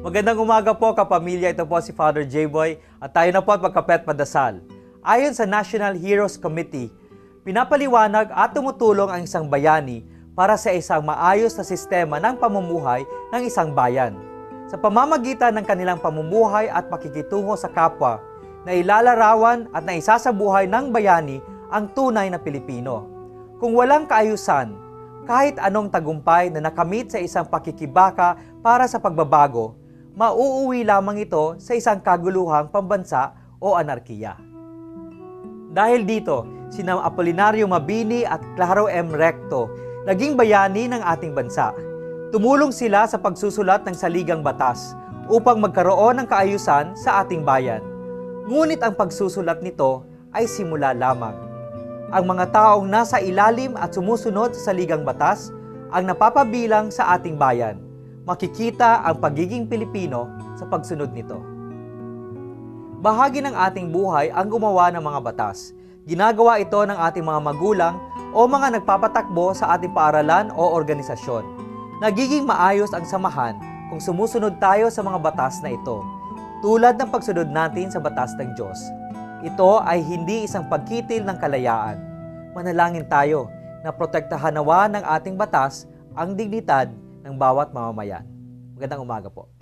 Magandang umaga po kapamilya, ito po si Father J-Boy at tayo na po at magkapet padasal. Ayon sa National Heroes Committee, pinapaliwanag at tumutulong ang isang bayani para sa isang maayos na sistema ng pamumuhay ng isang bayan. Sa pamamagitan ng kanilang pamumuhay at pakikitungo sa kapwa, na ilalarawan at naisasabuhay ng bayani ang tunay na Pilipino. Kung walang kaayusan, kahit anong tagumpay na nakamit sa isang pakikibaka para sa pagbabago, mauuwi lamang ito sa isang kaguluhang pambansa o anarkiya. Dahil dito, sina Apolinario Mabini at Claro M. Recto naging bayani ng ating bansa. Tumulong sila sa pagsusulat ng saligang batas upang magkaroon ng kaayusan sa ating bayan. Ngunit ang pagsusulat nito ay simula lamang. Ang mga taong nasa ilalim at sumusunod sa saligang batas ang napapabilang sa ating bayan. Makikita ang pagiging Pilipino sa pagsunod nito. Bahagi ng ating buhay ang gumawa ng mga batas. Ginagawa ito ng ating mga magulang o mga nagpapatakbo sa ating paaralan o organisasyon. Nagiging maayos ang samahan kung sumusunod tayo sa mga batas na ito tulad ng pagsunod natin sa batas ng Diyos. Ito ay hindi isang pagkitil ng kalayaan. Manalangin tayo na protektahan nawa ng ating batas ang dignidad ng bawat mamamayan. Magandang umaga po.